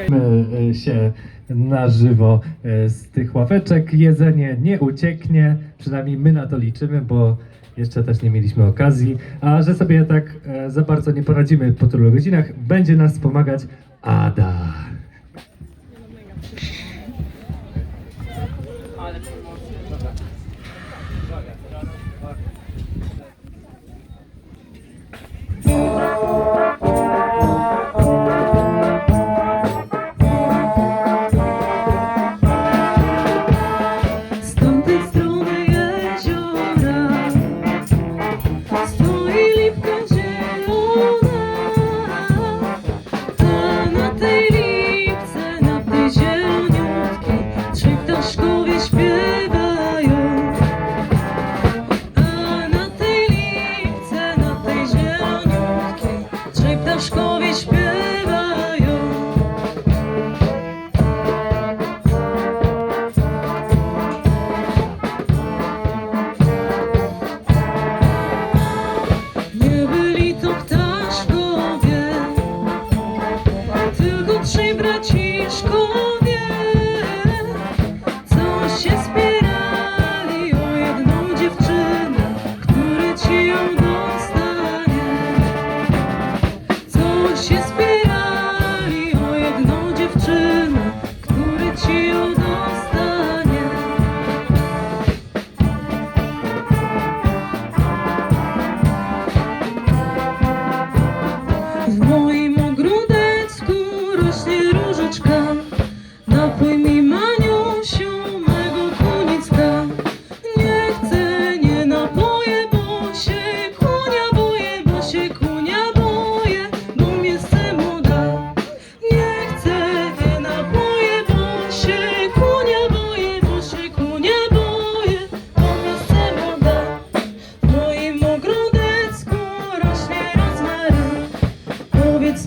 e, się na żywo e, z tych ławeczek. Jedzenie nie ucieknie, przynajmniej my na to liczymy, bo jeszcze też nie mieliśmy okazji. A że sobie tak e, za bardzo nie poradzimy po tylu godzinach, będzie nas pomagać Ada.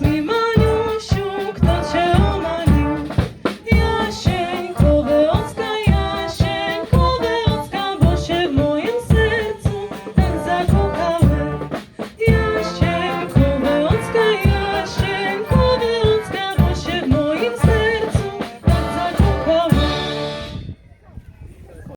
makes me